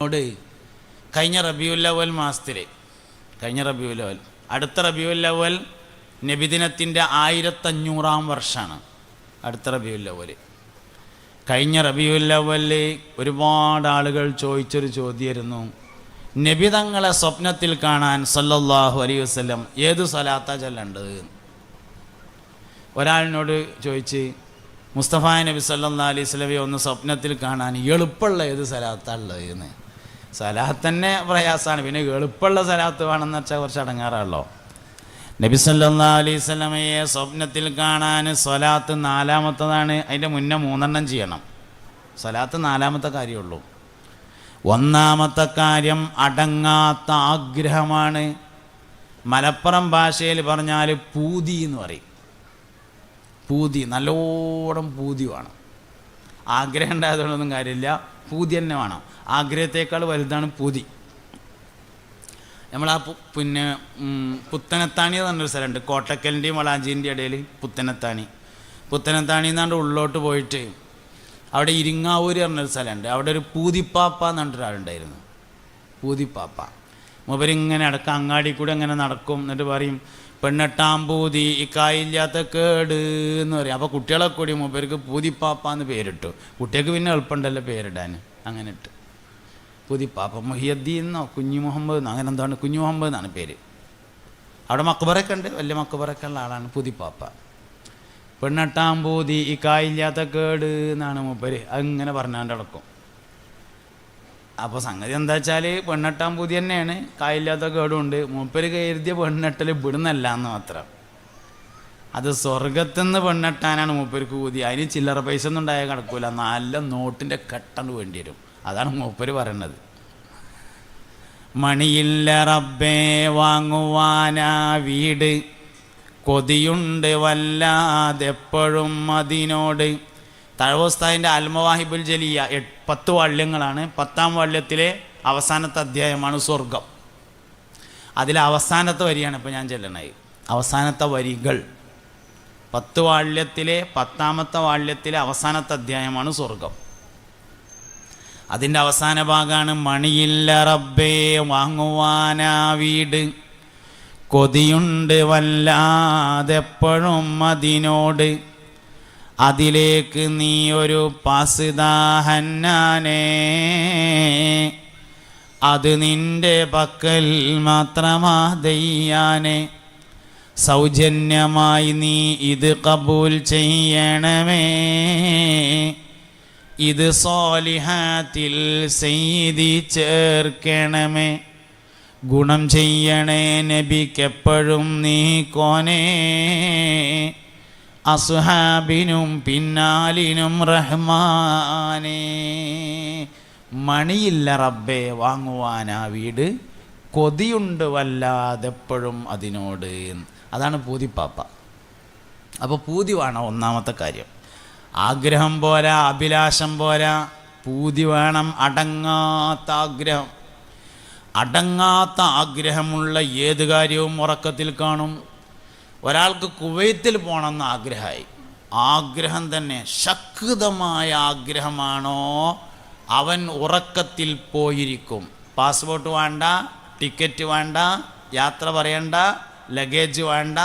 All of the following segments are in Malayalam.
ോട് കഴിഞ്ഞ റബിയുല്ലവൽ മാസത്തിൽ കഴിഞ്ഞ റബിയുല്ലവൽ അടുത്ത റബിയുല്ലവൽ നബിദിനത്തിന്റെ ആയിരത്തഞ്ഞൂറാം വർഷമാണ് അടുത്ത റബിയുല്ലവൽ കഴിഞ്ഞ റബിയുല്ലവൽ ഒരുപാട് ആളുകൾ ചോദിച്ചൊരു ചോദ്യമായിരുന്നു നബി തങ്ങളെ സ്വപ്നത്തിൽ കാണാൻ സല്ലല്ലാഹു അലൈഹി വസ്ലം ഏത് സ്വലാത്ത ചൊല്ലേണ്ടത്? ഒരാളിനോട് ചോദിച്ച് മുസ്തഫ നബി സല്ലാ അലൈഹി സ്വലമെ ഒന്ന് സ്വപ്നത്തിൽ കാണാൻ എളുപ്പമുള്ള ഏത് സ്ഥലത്താണ് ഉള്ളത് എന്ന് സലാത്ത് തന്നെ പ്രയാസമാണ് പിന്നെ എളുപ്പമുള്ള സലാത്ത് വേണമെന്ന് വെച്ചാൽ കുറച്ച് അടങ്ങാറാണല്ലോ. നബി സല്ലാ അലൈഹി സ്വപ്നത്തിൽ കാണാൻ സ്വലാത്ത് നാലാമത്തതാണ്. അതിന്റെ മുന്നേ മൂന്നെണ്ണം ചെയ്യണം. സ്വലാത്ത് നാലാമത്തെ കാര്യമുള്ളൂ. ഒന്നാമത്തെ കാര്യം അടങ്ങാത്ത ആഗ്രഹമാണ്. മലപ്പുറം ഭാഷയിൽ പറഞ്ഞാൽ പൂതി എന്ന് പറയും. പൂതി നല്ലോണം പൂതി വേണം. ആഗ്രഹം ഉണ്ടായതുകൊണ്ടൊന്നും കാര്യമില്ല. പൂതി തന്നെ വേണം. ആഗ്രഹത്തേക്കാൾ വലുതാണ് പൂതി. നമ്മൾ ആ പിന്നെ പുത്തനത്താണി എന്ന് പറഞ്ഞൊരു സ്ഥലമുണ്ട്. കോട്ടക്കലിന്റെയും വളാഞ്ചീന്റെയും ഇടയിൽ പുത്തനത്താണി. പുത്തനത്താണി എന്നാണ്ട് ഉള്ളോട്ട് പോയിട്ട് അവിടെ ഇരിങ്ങാവൂര് പറഞ്ഞൊരു സ്ഥലമുണ്ട്. അവിടെ ഒരു പൂതിപ്പാപ്പ എന്ന് പറഞ്ഞിട്ട് ഒരാളുണ്ടായിരുന്നു പൂതിപ്പാപ്പ. മൂപ്പരിങ്ങനെ അടക്കം അങ്ങാടി കൂടെ അങ്ങനെ നടക്കും. എന്നിട്ട് പറയും പെണ്ണെട്ടാം പൂതി ഇക്കായില്ലാത്ത കേട് എന്ന് പറയും. അപ്പോൾ കുട്ടികളെ കൂടി മൂപ്പേർക്ക് പൂതിപ്പാപ്പ എന്ന് പേരിട്ടു. കുട്ടികൾക്ക് പിന്നെ എളുപ്പമുണ്ടല്ലോ പേരിടാൻ. അങ്ങനെ ഇട്ട്. പൂതിപ്പാപ്പ മുഹിയദ്ദീൻ എന്നോ കുഞ്ഞു മുഹമ്മദ് എന്നോ അങ്ങനെ എന്താണ്? കുഞ്ഞു മുഹമ്മദ് എന്നാണ് പേര്. അവിടെ മക്കബറൊക്കെ ഉണ്ട്. വലിയ മക്കബറൊക്കെ ഉള്ള ആളാണ് പൂതിപ്പാപ്പ. പെണ്ണെട്ടാം പൂതി ഇക്കായില്ലാത്ത കേട് എന്നാണ് മൂപ്പര്. അങ്ങനെ പറഞ്ഞാണ്ട് അടക്കും അപ്പോൾ സംഗതി എന്താ വെച്ചാൽ പെണ്ണെട്ടാൻ പുതിയ തന്നെയാണ്. കായില്ലാത്ത കേടുണ്ട് മൂപ്പര് കരുതിയ പെണ്ണെട്ടൽ ഇവിടുന്നല്ല എന്ന് മാത്രം. അത് സ്വർഗത്തുനിന്ന് പെണ്ണെട്ടാനാണ് മൂപ്പർക്ക് കൂതി അതിന് ചില്ലറ പൈസ ഒന്നും ഉണ്ടായാൽ കിടക്കൂല. നല്ല നോട്ടിന്റെ കെട്ടണ്ട് വേണ്ടി വരും. അതാണ് മൂപ്പര് പറയണത്. മണിയില്ല റബ്ബേ വാങ്ങുവാനാ വീട്. കൊതിയുണ്ട് വല്ലാതെപ്പോഴും അതിനോട്. തഴവസ്താദിന്റെ അൽമവാഹിബുൽ ജലിയ പത്ത് വാള്യങ്ങളാണ്. പത്താം വാള്യത്തിലെ അവസാനത്തെ അധ്യായമാണ് സ്വർഗം. അതിലെ അവസാനത്തെ വരിയാണ് ഇപ്പോൾ ഞാൻ ചെല്ലണത് അവസാനത്തെ വരികൾ. പത്ത് വാള്യത്തിലെ പത്താമത്തെ വാള്യത്തിലെ അവസാനത്തെ അധ്യായമാണ് സ്വർഗം. അതിന്റെ അവസാന ഭാഗമാണ് മണിയില്ല റബ്ബേ വാങ്ങുവാനാ വീട്. കൊതിയുണ്ട് വല്ലാതെപ്പോഴും അതിനോട്. അതിലേക്ക് നീ ഒരു പാസിദാഹന്നാനേ അത് നിന്റെ പക്കൽ മാത്രമാ ദയ്യാനെ. സൗജന്യമായി നീ ഇത് കബൂൽ ചെയ്യണമേ. ഇത് സോലിഹാത്തിൽ സെയ്തി ചേർക്കണമേ. ഗുണം ചെയ്യണേ നബിക്കെപ്പോഴും നീ കോനേ. അസുഹാബിനും പിന്നാലിനും റഹ്മാനേ. മണിയില്ല റബ്ബേ ആ വീട്. കൊതിയുണ്ട് വല്ലാതെപ്പോഴും അതിനോട്. അതാണ് പൂതിപ്പാപ്പ. അപ്പോൾ പൂതി വേണം ഒന്നാമത്തെ കാര്യം. ആഗ്രഹം പോരാ അഭിലാഷം പോരാ. പൂതി വേണം അടങ്ങാത്ത ആഗ്രഹം അടങ്ങാത്ത ആഗ്രഹമുള്ള ഏത് കാര്യവും ഉറക്കത്തിൽ കാണും. ഒരാൾക്ക് കുവൈത്തിൽ പോകണമെന്ന് ആഗ്രഹമായി. ആഗ്രഹം തന്നെ ശക്തമായ ആഗ്രഹമാണോ? അവൻ ഉറക്കത്തിൽ പോയിരിക്കും. പാസ്പോർട്ട് വേണ്ട ടിക്കറ്റ് വേണ്ട യാത്ര പറയണ്ട ലഗേജ് വേണ്ട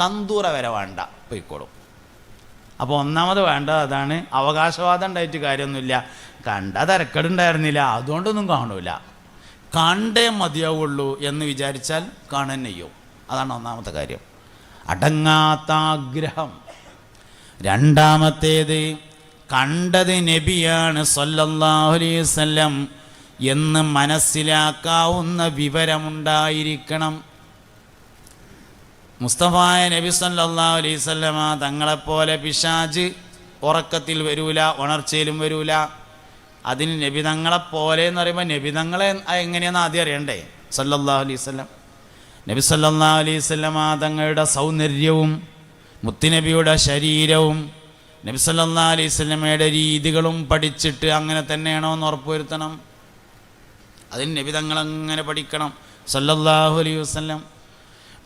കന്തൂറ വരെ വേണ്ട. പോയിക്കോളും. അപ്പോൾ ഒന്നാമത് വേണ്ടത് അതാണ് അവകാശവാദം ഉണ്ടായിട്ട് കാര്യമൊന്നുമില്ല. കണ്ട തിരക്കടുണ്ടായിരുന്നില്ല അതുകൊണ്ടൊന്നും കാണൂല. കണ്ടേ മതിയാവുള്ളൂ എന്ന് വിചാരിച്ചാൽ കാണാൻ അതാണ് ഒന്നാമത്തെ കാര്യം. അടങ്ങാത്ത ആഗ്രഹം രണ്ടാമത്തേത് കണ്ടത് നബിയാണ് സല്ലല്ലാഹു അലൈഹി വസല്ലം എന്ന് മനസ്സിലാക്കാവുന്ന വിവരമുണ്ടായിരിക്കണം. മുസ്തഫായ നബി സല്ലല്ലാഹു അലൈഹി വസല്ലമ തങ്ങളെപ്പോലെ പിശാജ് ഉറക്കത്തിൽ വരൂല ഉണർച്ചയിലും വരൂല. അതിന് നബി തങ്ങളെപ്പോലെ എന്ന് പറയുമ്പോൾ നബി തങ്ങളെ എങ്ങനെയാണെന്ന് ആദ്യം അറിയണ്ടേ? സല്ലല്ലാഹു അലൈഹി വസല്ലം. നബി സല്ലാ അലൈഹി തങ്ങളുടെ സൗന്ദര്യവും മുത്തുനബിയുടെ ശരീരവും നബി സല്ലാ അലൈഹി രീതികളും പഠിച്ചിട്ട് അങ്ങനെ തന്നെയാണോ എന്ന് ഉറപ്പുവരുത്തണം. അതിന് നബി തങ്ങൾ അങ്ങനെ പഠിക്കണം? സല്ലല്ലാഹു അലൈഹി വസല്ലം.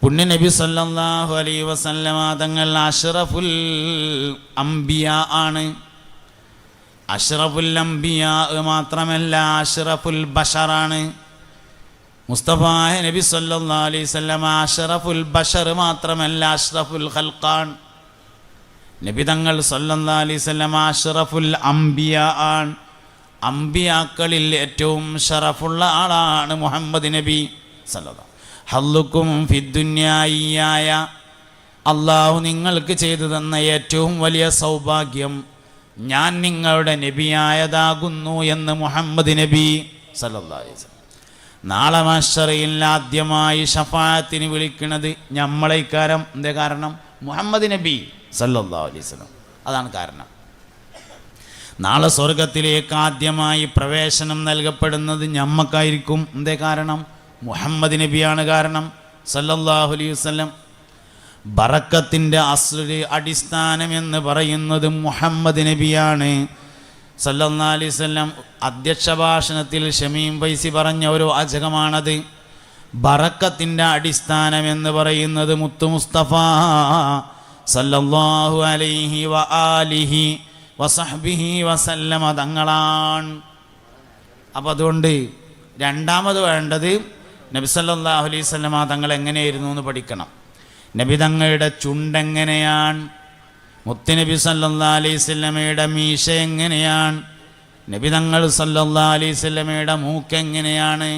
പുണ്യ നബി സല്ലല്ലാഹു അലൈഹി വസല്ലമ തങ്ങൾ അഷ്റഫുൽ അംബിയ ആണ്. അഷ്റഫുൽ അംബിയ മാത്രമല്ല അഷ്റഫുൽ ബഷറാണ്. മുസ്തഫ നബി സല്ലാ അഷ്റഫുൽ ബഷർ മാത്രമല്ല അഷ്റഫുൽ ഖൽഖാൻ. നബി തങ്ങൾ സ്വല്ലമ അഷ്റഫുൽ അംബിയ ആണ്. അംബിയാക്കളിൽ ഏറ്റവും ഷറഫുള്ള ആളാണ് മുഹമ്മദ് നബി സല്ലല്ലാഹു ഹല്ലുക്കും ഫിദ്ദുന്യായിയായ അള്ളാഹു നിങ്ങൾക്ക് ചെയ്തു തന്ന ഏറ്റവും വലിയ സൗഭാഗ്യം ഞാൻ നിങ്ങളുടെ നബിയായതാകുന്നു എന്ന് മുഹമ്മദ് നബി സല്ലാ നാളെ മാഷറയിൽ ആദ്യമായി ഷഫായത്തിന് വിളിക്കുന്നത് ഇക്കാരം എന്തേ കാരണം? മുഹമ്മദ് നബി സല്ലാ അലൈസ്ലം അതാണ് കാരണം. നാളെ സ്വർഗത്തിലേക്ക് ആദ്യമായി പ്രവേശനം നൽകപ്പെടുന്നത് ഞമ്മക്കായിരിക്കും. എന്തേ കാരണം? മുഹമ്മദ് നബിയാണ് കാരണം. സല്ലല്ലാഹു അലൈഹി ബറക്കത്തിന്റെ അസ്രി അടിസ്ഥാനം എന്ന് പറയുന്നത് മുഹമ്മദ് നബിയാണ്. വസല്ലം അധ്യക്ഷ ഭാഷണത്തിൽ ഷമീം പൈസി പറഞ്ഞ ഒരു വാചകമാണത്. ബറക്കത്തിന്റെ അടിസ്ഥാനം എന്ന് പറയുന്നത് മുത്തു മുസ്തഫ സല്ലല്ലാഹു അലൈഹി വ ആലിഹി വസഹ്ബിഹി വസല്ലമ തങ്ങളാണ്. അപ്പം അതുകൊണ്ട് രണ്ടാമത് വേണ്ടത് നബി സല്ലല്ലാഹു അലൈഹി വസല്ലമ തങ്ങൾ എങ്ങനെയായിരുന്നു എന്ന് പഠിക്കണം. നബി തങ്ങളുടെ ചുണ്ടെങ്ങനെയാണ് മുത്തുനബി സല്ലാ അലൈസ്മയുടെ മീശ എങ്ങനെയാണ്? നബി തങ്ങൾ സല്ലാ അലൈസ്മയുടെ മൂക്ക് എങ്ങനെയാണ്?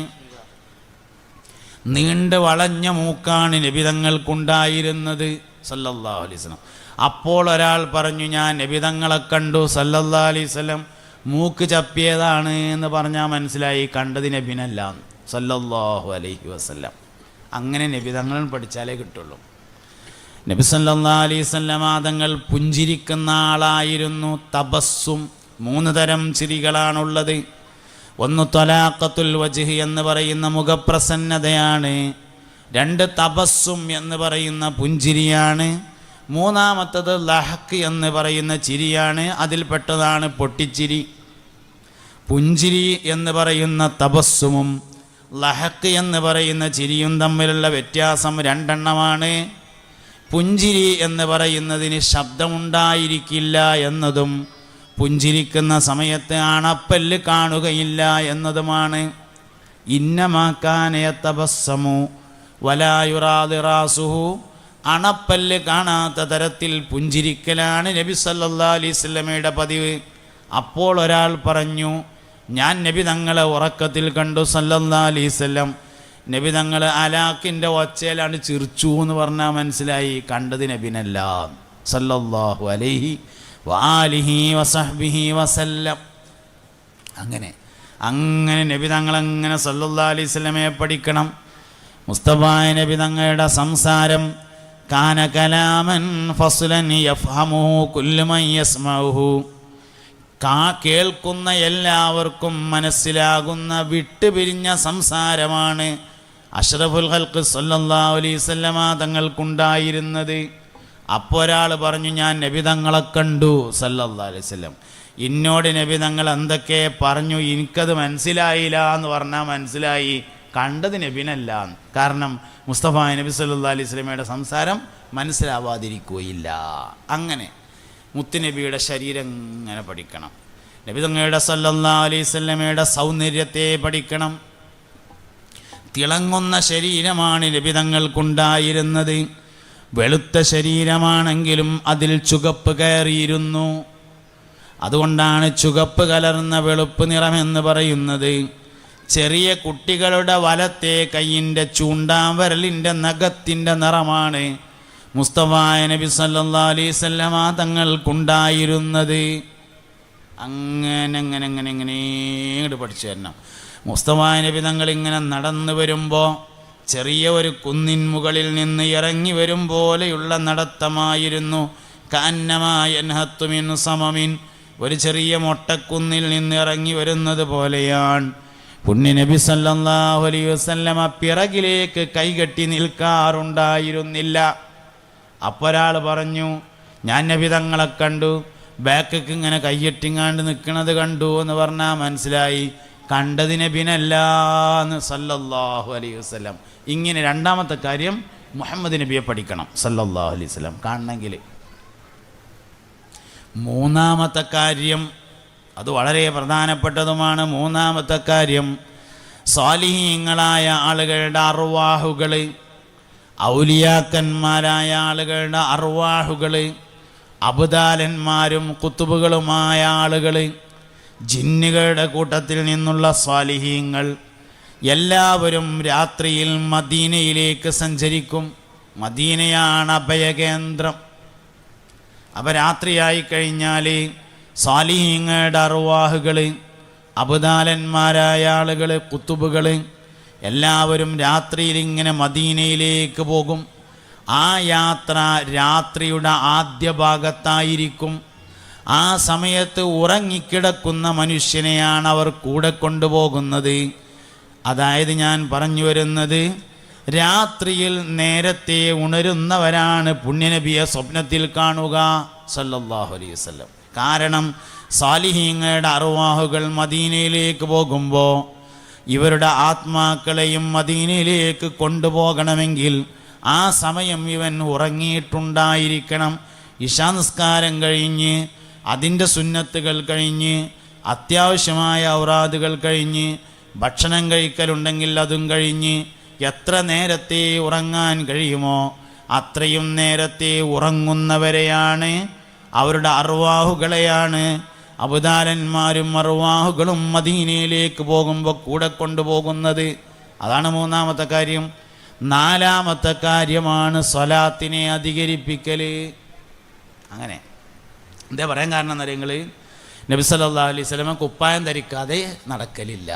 നീണ്ട് വളഞ്ഞ മൂക്കാണ് നബി തങ്ങൾക്കുണ്ടായിരുന്നത് സല്ലല്ലാഹു അലൈഹി വസല്ലം. അപ്പോൾ ഒരാൾ പറഞ്ഞു ഞാൻ നബി തങ്ങളെ കണ്ടു സല്ലല്ലാ അലൈഹി മൂക്ക് ചപ്പിയതാണ് എന്ന് പറഞ്ഞാൽ മനസ്സിലായി കണ്ടത് നബിനല്ല സല്ലല്ലാഹു അലൈഹി വസല്ലം. അങ്ങനെ നബി പഠിച്ചാലേ കിട്ടുള്ളൂ. നബി സല്ലല്ലാ അലൈഹി വസല്ലം തങ്ങൾ പുഞ്ചിരിക്കുന്ന ആളായിരുന്നു. തപസ്സും മൂന്ന് തരം ചിരികളാണുള്ളത്. ഒന്ന് തൊലാക്കത്തുൽ വജിഹ് എന്ന് പറയുന്ന മുഖപ്രസന്നതയാണ്. രണ്ട് തപസ്സും എന്ന് പറയുന്ന പുഞ്ചിരിയാണ്. മൂന്നാമത്തത് ലഹക്ക് എന്ന് പറയുന്ന ചിരിയാണ്. അതിൽപ്പെട്ടതാണ് പൊട്ടിച്ചിരി. പുഞ്ചിരി എന്ന് പറയുന്ന തപസ്സുമും ലഹക്ക് എന്ന് പറയുന്ന ചിരിയും തമ്മിലുള്ള വ്യത്യാസം രണ്ടെണ്ണമാണ്. പുഞ്ചിരി എന്ന് പറയുന്നതിന് ശബ്ദമുണ്ടായിരിക്കില്ല എന്നതും പുഞ്ചിരിക്കുന്ന സമയത്ത് അണപ്പല്ല് കാണുകയില്ല എന്നതുമാണ്. ഇന്നമാക്കാനയ തപസ്സമു വലായുറാദിറാസുഹു. അണപ്പല്ല് കാണാത്ത തരത്തിൽ പുഞ്ചിരിക്കലാണ് നബി സല്ലാ അലൈസ്മയുടെ പതിവ്. അപ്പോൾ ഒരാൾ പറഞ്ഞു ഞാൻ നബി തങ്ങളെ ഉറക്കത്തിൽ കണ്ടു സല്ലല്ലാ അലൈഹി സ്വലം നബി തങ്ങൾ അലാക്കിന്റെ ഒച്ചയിലാണ് ചിരിച്ചു എന്ന് പറഞ്ഞാൽ മനസ്സിലായി. കണ്ടത് നബിനല്ല. സല്ലല്ലാഹു അലൈഹി വാലിഹി വസഹ്ബിഹി വസല്ലം. അങ്ങനെ അങ്ങനെ നബി തങ്ങളങ്ങനെ സല്ലല്ലാ അലൈഹി സ്വലമയെ പഠിക്കണം? മുസ്തഫായ നബി തങ്ങളുടെ സംസാരം കാന കലാമൻ ഫസുലൻ യസ്മഉഹു. കാ കേൾക്കുന്ന എല്ലാവർക്കും മനസ്സിലാകുന്ന വിട്ടുപിരിഞ്ഞ സംസാരമാണ് അഷ്റഫുൽ ഹൽക്ക് സല്ലാ അലൈഹി വസല്ലമ തങ്ങൾക്കുണ്ടായിരുന്നത്. അപ്പോൾ ഒരാൾ പറഞ്ഞു ഞാൻ നബി തങ്ങളെ കണ്ടു സല്ലാ അലൈഹി വസല്ലം. ഇന്നോട് നബി തങ്ങൾ എന്തൊക്കെ പറഞ്ഞു എനിക്കത് മനസ്സിലായില്ല എന്ന് പറഞ്ഞാൽ മനസ്സിലായി. കണ്ടത് നബിനല്ല കാരണം മുസ്തഫ നബി സല്ലാ അലൈഹി വസല്ലമയുടെ സംസാരം മനസ്സിലാവാതിരിക്കുകയില്ല. അങ്ങനെ മുത്തുനബിയുടെ ശരീരം ഇങ്ങനെ പഠിക്കണം. നബി തങ്ങളുടെ സല്ലാ അലൈഹി വസല്ലമയുടെ സൗന്ദര്യത്തെ പഠിക്കണം. തിളങ്ങുന്ന ശരീരമാണ് ലഭിതങ്ങൾക്കുണ്ടായിരുന്നത്. വെളുത്ത ശരീരമാണെങ്കിലും അതിൽ ചുകപ്പ് കയറിയിരുന്നു. അതുകൊണ്ടാണ് ചുകപ്പ് കലർന്ന വെളുപ്പ് നിറമെന്ന് പറയുന്നത്. ചെറിയ കുട്ടികളുടെ വലത്തെ കൈയിന്റെ ചൂണ്ടാവരലിന്റെ നഖത്തിന്റെ നിറമാണ് മുസ്തഫായ നബി സല്ലാ അലൈഹി സ്വല്ലമ തങ്ങൾക്കുണ്ടായിരുന്നത്. അങ്ങനെ അങ്ങനെ അങ്ങനെ ഇങ്ങനെ ഇങ്ങോട്ട് പഠിച്ചു തരണം മുസ്തഫായ നബി തങ്ങൾ ഇങ്ങനെ നടന്നു വരുമ്പോൾ ചെറിയ ഒരു കുന്നിൻ മുകളിൽ നിന്ന് ഇറങ്ങി വരും പോലെയുള്ള നടത്തമായിരുന്നു. കാന്നമായൻഹത്തുമിൻ സമമിൻ. ഒരു ചെറിയ മൊട്ടക്കുന്നിൽ നിന്ന് ഇറങ്ങി വരുന്നത് പോലെയാണ്. പുണ്യ നബി സല്ലല്ലാഹു അലൈഹി വസല്ലമ പിറകിലേക്ക് കൈകെട്ടി നിൽക്കാറുണ്ടായിരുന്നില്ല. അപ്പൊരാൾ പറഞ്ഞു ഞാൻ നബി തങ്ങളെ കണ്ടു. ബാക്കൊക്കെ ഇങ്ങനെ കൈയെട്ടിങ്ങാണ്ട് നിൽക്കുന്നത് കണ്ടു എന്ന് പറഞ്ഞാൽ മനസ്സിലായി. കണ്ടത് നബിനല്ലാന്ന് സല്ലല്ലാഹു അലൈഹി വസ്ലം ഇങ്ങനെ രണ്ടാമത്തെ കാര്യം മുഹമ്മദ് നബിയെ പഠിക്കണം. സല്ലല്ലാഹു അലൈഹി വസല്ലം. കാണണമെങ്കിൽ. മൂന്നാമത്തെ കാര്യം അത് വളരെ പ്രധാനപ്പെട്ടതുമാണ്. മൂന്നാമത്തെ കാര്യം സ്വാലിഹീങ്ങളായ ആളുകളുടെ അറുവാഹുകൾ ഔലിയാക്കന്മാരായ ആളുകളുടെ അറുവാഹുകൾ അബുദാലന്മാരും കുത്തുബുകളുമായ ആളുകൾ ജിന്നുകളുടെ കൂട്ടത്തിൽ നിന്നുള്ള സ്വാലിഹീങ്ങൾ എല്ലാവരും രാത്രിയിൽ മദീനയിലേക്ക് സഞ്ചരിക്കും. മദീനയാണ് അഭയകേന്ദ്രം. അവ രാത്രിയായി കഴിഞ്ഞാൽ സ്വാലിഹീങ്ങളുടെ അറുവാഹുകൾ അബുദാലന്മാരായ ആളുകൾ കുത്തുബുകൾ എല്ലാവരും രാത്രിയിൽ ഇങ്ങനെ മദീനയിലേക്ക് പോകും. ആ യാത്ര രാത്രിയുടെ ആദ്യ ഭാഗത്തായിരിക്കും. ആ സമയത്ത് ഉറങ്ങിക്കിടക്കുന്ന മനുഷ്യനെയാണ് അവർ കൂടെ കൊണ്ടുപോകുന്നത്. അതായത് ഞാൻ പറഞ്ഞു വരുന്നത് രാത്രിയിൽ നേരത്തെ ഉണരുന്നവരാണ് പുണ്യനബിയെ സ്വപ്നത്തിൽ കാണുക സല്ലല്ലാഹു അലൈഹി വസല്ലം. കാരണം സാലിഹീങ്ങളുടെ അറുവാഹുകൾ മദീനയിലേക്ക് പോകുമ്പോൾ ഇവരുടെ ആത്മാക്കളെയും മദീനയിലേക്ക് കൊണ്ടുപോകണമെങ്കിൽ ആ സമയം ഇവൻ ഉറങ്ങിയിട്ടുണ്ടായിരിക്കണം. ഇഷാനിസ്കാരം കഴിഞ്ഞ് അതിന്റെ സുന്നത്തുകൾ കഴിഞ്ഞ് അത്യാവശ്യമായ ഔറാദുകൾ കഴിഞ്ഞ് ഭക്ഷണം കഴിക്കലുണ്ടെങ്കിൽ അതും കഴിഞ്ഞ് എത്ര നേരത്തെ ഉറങ്ങാൻ കഴിയുമോ അത്രയും നേരത്തെ ഉറങ്ങുന്നവരെയാണ് അവരുടെ അറുവാഹുകളെയാണ് അബുദാലന്മാരും അറുവാഹുകളും മദീനയിലേക്ക് പോകുമ്പോൾ കൂടെ കൊണ്ടുപോകുന്നത്. അതാണ് മൂന്നാമത്തെ കാര്യം. നാലാമത്തെ കാര്യമാണ് സ്വലാത്തിനെ അധികരിപ്പിക്കൽ അങ്ങനെ. എന്താ പറയാൻ കാരണം എന്നറിയങ്ങൾ നബി സല്ലാ അലൈഹി സ്വലമ കുപ്പായം ധരിക്കാതെ നടക്കലില്ല.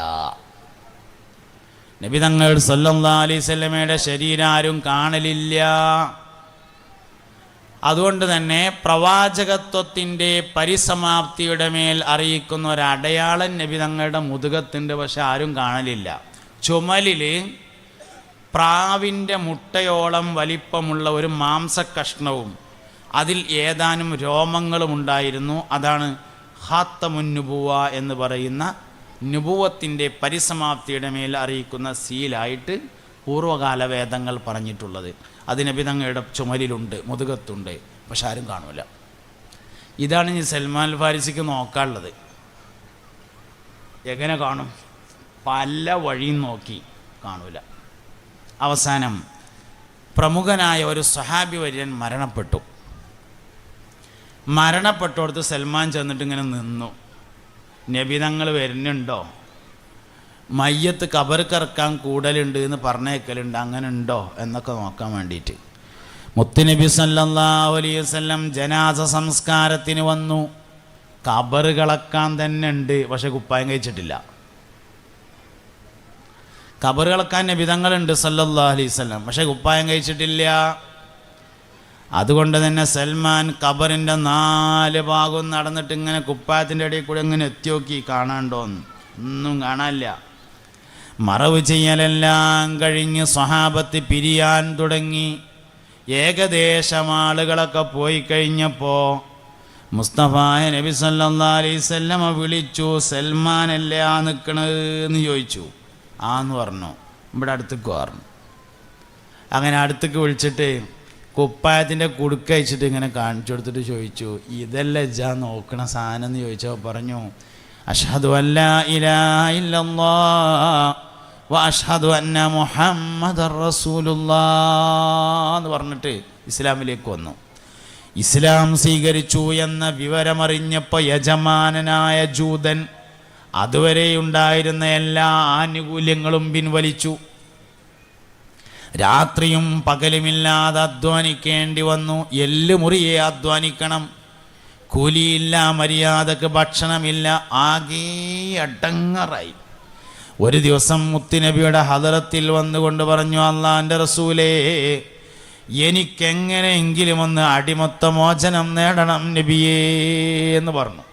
നബി തങ്ങൾ സല്ലാ അലൈഹി സ്വലമയുടെ ശരീരം ആരും കാണലില്ല. അതുകൊണ്ട് തന്നെ പ്രവാചകത്വത്തിന്റെ പരിസമാപ്തിയുടെ മേൽ അറിയിക്കുന്ന ഒരു അടയാളം നബി തങ്ങളുടെ മുതുകത്തുണ്ട് പക്ഷെ ആരും കാണലില്ല. ചുമലിൽ പ്രാവിന്റെ മുട്ടയോളം വലിപ്പമുള്ള ഒരു മാംസക്കഷ്ണവും അതിൽ ഏതാനും രോമങ്ങളും ഉണ്ടായിരുന്നു അതാണ് ഹാത്തമുന്നുബുവ എന്ന് പറയുന്ന നുപുവത്തിന്റെ പരിസമാപ്തിയുടെ മേൽ അറിയിക്കുന്ന സീലായിട്ട് പൂർവകാല വേദങ്ങൾ പറഞ്ഞിട്ടുള്ളത്. അത് നബിതങ്ങയുടെ ചുമലിലുണ്ട് മുതുകത്തുണ്ട്. പക്ഷെ ആരും കാണൂല. ഇതാണ് ഇനി സൽമാൻ ഫാരിസിക്ക് നോക്കാനുള്ളത്. എങ്ങനെ കാണും? പല വഴിയും നോക്കി കാണൂല. അവസാനം പ്രമുഖനായ ഒരു സഹാബി വര്യൻ മരണപ്പെട്ടു. മരണപ്പെട്ടോടത്ത് സൽമാൻ ചെന്നിട്ട് ഇങ്ങനെ നിന്നു. നബിതങ്ങൾ വരുന്നുണ്ടോ? മയ്യത്ത് കബർ കറക്കാൻ കൂടലുണ്ട് എന്ന് പറഞ്ഞേക്കലുണ്ട്. അങ്ങനെ ഉണ്ടോ എന്നൊക്കെ നോക്കാൻ വേണ്ടിയിട്ട്. മുത്തുനബി സല്ലല്ലാഹു അലൈഹി വസല്ലം ജനാസ സംസ്കാരത്തിന് വന്നു. കബർ കളക്കാൻ തന്നെ ഉണ്ട് പക്ഷെ കുപ്പായം കഴിച്ചിട്ടില്ല. കബർ കളക്കാൻ നബിതങ്ങളുണ്ട് സല്ലല്ലാഹു അലൈഹി വസല്ലം. പക്ഷെ കുപ്പായം കഴിച്ചിട്ടില്ല. അതുകൊണ്ട് തന്നെ സൽമാൻ ഖബറിന്റെ നാല് ഭാഗവും നടന്നിട്ട് ഇങ്ങനെ കുപ്പായത്തിന്റെ ഇടയിൽ കൂടെ ഇങ്ങനെ എത്തിയോക്കി കാണാണ്ടോന്ന്. ഒന്നും കാണാനില്ല. മറവ് ചെയ്യലെല്ലാം കഴിഞ്ഞ് സ്വഹാബത്ത് പിരിയാൻ തുടങ്ങി. ഏകദേശം ആളുകളൊക്കെ പോയി കഴിഞ്ഞപ്പോൾ മുസ്തഫായ നബി സല്ലാ അലൈവല്ലമ വിളിച്ചു സൽമാനല്ലേ ആ നിൽക്കണെന്ന് ചോദിച്ചു. ആന്ന് പറഞ്ഞു. ഇവിടെ അടുത്തേക്ക് പറഞ്ഞു അങ്ങനെ അടുത്തേക്ക് വിളിച്ചിട്ട് കുപ്പായത്തിന്റെ കുടുക്ക അയച്ചിട്ട് ഇങ്ങനെ കാണിച്ചു കൊടുത്തിട്ട് ചോദിച്ചു ഇതല്ല ജാ നോക്കണ സാധനം? എന്ന് ചോദിച്ചോ പറഞ്ഞു അഷ്ഹദു അല്ല ഇലാ അഷ്ഹദു അന്ന മുഹമ്മദ് എന്ന് പറഞ്ഞിട്ട് ഇസ്ലാമിലേക്ക് വന്നു. ഇസ്ലാം സ്വീകരിച്ചു എന്ന വിവരമറിഞ്ഞപ്പോൾ യജമാനനായ ജൂതൻ അതുവരെ ഉണ്ടായിരുന്ന എല്ലാ ആനുകൂല്യങ്ങളും പിൻവലിച്ചു. രാത്രിയും പകലുമില്ലാതെ അധ്വാനിക്കേണ്ടി വന്നു. എല്ല് മുറിയെ അധ്വാനിക്കണം. കൂലിയില്ല മര്യാദയ്ക്ക് ഭക്ഷണമില്ല. ആകെ അടങ്ങറായി. ഒരു ദിവസം മുത്തുനബിയുടെ ഹദറത്തിൽ വന്നുകൊണ്ട് പറഞ്ഞു അള്ളാന്റെ റസൂലേ എനിക്കെങ്ങനെയെങ്കിലും ഒന്ന് അടിമത്ത മോചനം നേടണം നബിയേ എന്ന് പറഞ്ഞു.